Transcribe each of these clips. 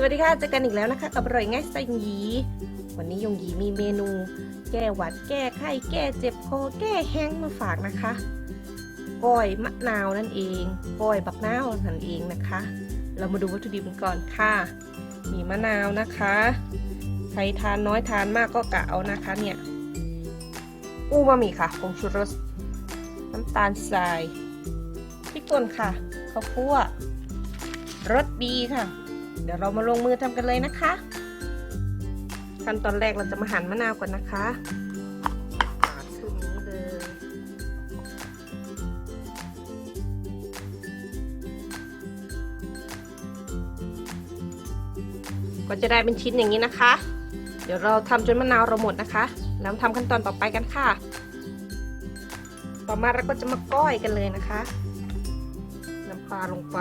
สวัสดีค่ะเจอกันอีกแล้วนะคะกับอร่อยง่ายสไตล์ยงยี วันนี้ยงยีมีเมนู แก้หวัดแก้ไข้แก้เจ็บคอแก้แห้งมาฝากนะคะก้อยมะนาวนั่นเองก้อยบักนาวนั่นเองนะคะ เรามาดูวัตถุดิบกันก่อนค่ะ มีมะนาวนะคะ ใครทานน้อยทานมากก็กะเอานะคะเนี่ยอูมามิค่ะผงชูรสน้ำตาลทรายพริกป่นค่ะข้าวคั่วรสดีค่ะ เดี๋ยวเรามาลงมือทำกันเลยนะคะ ขั้นตอนแรกเราจะมาหั่นมะนาวก่อนนะคะปาดครึ่งนี้เลยก็จะได้เป็นชิ้นอย่างนี้นะคะ เดี๋ยวเราทำจนมะนาวเราหมดนะคะแล้วทำขั้นตอนต่อไปกันค่ะ ต่อมาเราก็จะมาก้อยกันเลยนะคะ น้ำปลาลงไป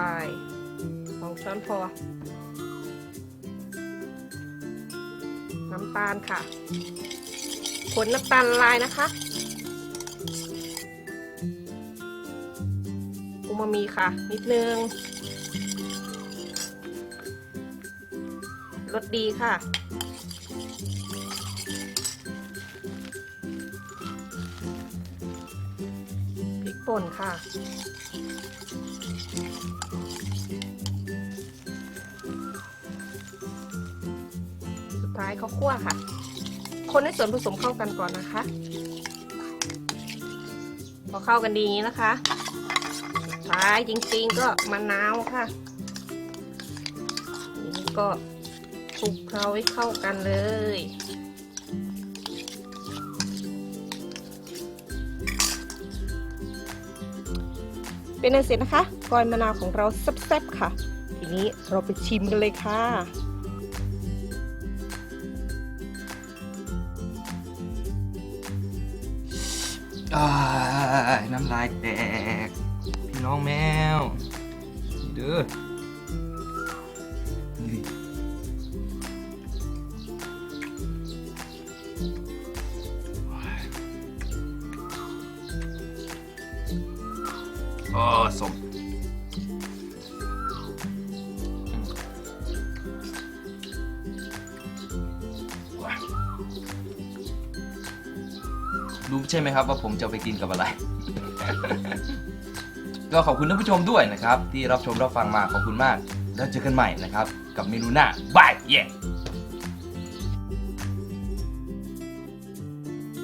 สองช้อนพอ น้ำตาลค่ะขนน้ำตาลละลายนะคะอูมามิค่ะ นิดนึงรสดีค่ะ พริกป่นค่ะ ท้ายข้าวคั่วค่ะ คนให้ส่วนผสมเข้ากันก่อนนะคะ พอเข้ากันดีนะคะท้ายจริงๆก็มะนาวค่ะนี่ก็คลุกเคล้าให้เข้ากันเลยเป็นอันเสร็จนะคะ กอยมะนาวของเราแซ่บๆค่ะ ทีนี้เราไปชิมกันเลยค่ะ น้ำลายแตก พี่น้องแมว เด้อโอ้สม รู้ใช่ไหมครับว่าผมจะไปกินกับอะไร ก็ขอบคุณท่านผู้ชมด้วยนะครับ ที่รับชมรับฟังมาขอบคุณมาก แล้วเจอกันใหม่นะครับ กับเมนูหน้าบายเย้